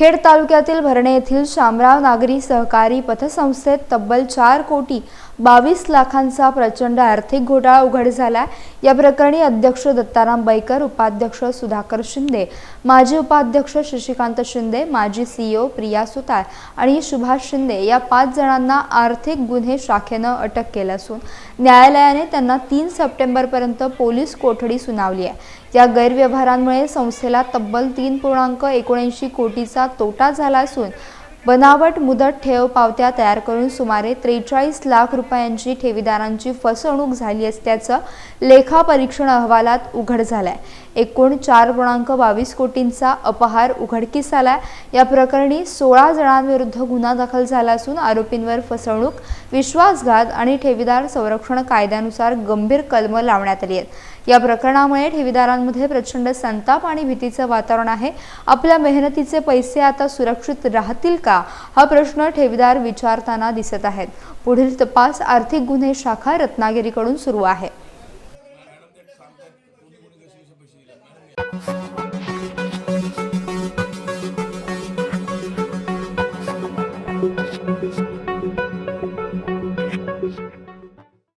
खेड तालुक्यातील भरणे येथील शामराव नागरी सहकारी पथसंस्थेत तब्बल चार कोटी बावीस लाखांचा प्रचंड आर्थिक घोटाळा उघड झाला या प्रकरणी अध्यक्ष दत्ताराम बैकर उपाध्यक्ष सुधाकर शिंदे माजी उपाध्यक्ष शशिकांत शिंदे माजी सीईओ प्रिया सुतार आणि सुभाष शिंदे या पाच जणांना आर्थिक गुन्हे शाखेनं अटक केलं असून न्यायालयाने त्यांना तीन सप्टेंबरपर्यंत पोलीस कोठडी सुनावली आहे. या गैरव्यवहारांमुळे संस्थेला तब्बल तीन पूर्णांक एकोणऐंशी कोटीचा तोटा झाला असून बनावट मुदत ठेव पावत्या तयार करून सुमारे त्रेचाळीस लाख रुपयांची ठेवीदारांची फसवणूक झाली असल्याचं लेखापरीक्षण अहवालात उघड झालाय. एकूण चार पूर्णांक बावीस कोटींचा अपहार उघडकीस आलाय या प्रकरणी सोळा जणांविरुद्ध गुन्हा दाखल झाला असून आरोपींवर फसवणूक विश्वासघात आणि ठेवीदार संरक्षण कायद्यानुसार गंभीर कलमं लावण्यात आली आहेत. या प्रकरणामुळे ठेवीदारांमध्ये प्रचंड संताप आणि भीतीचं वातावरण आहे. आपल्या मेहनतीचे पैसे आता सुरक्षित राहतील का? हा प्रश्न ठेवीदार विचारताना दिसत आहेत. पुढील तपास आर्थिक गुन्हे शाखा रत्नागिरीकडून सुरू आहे.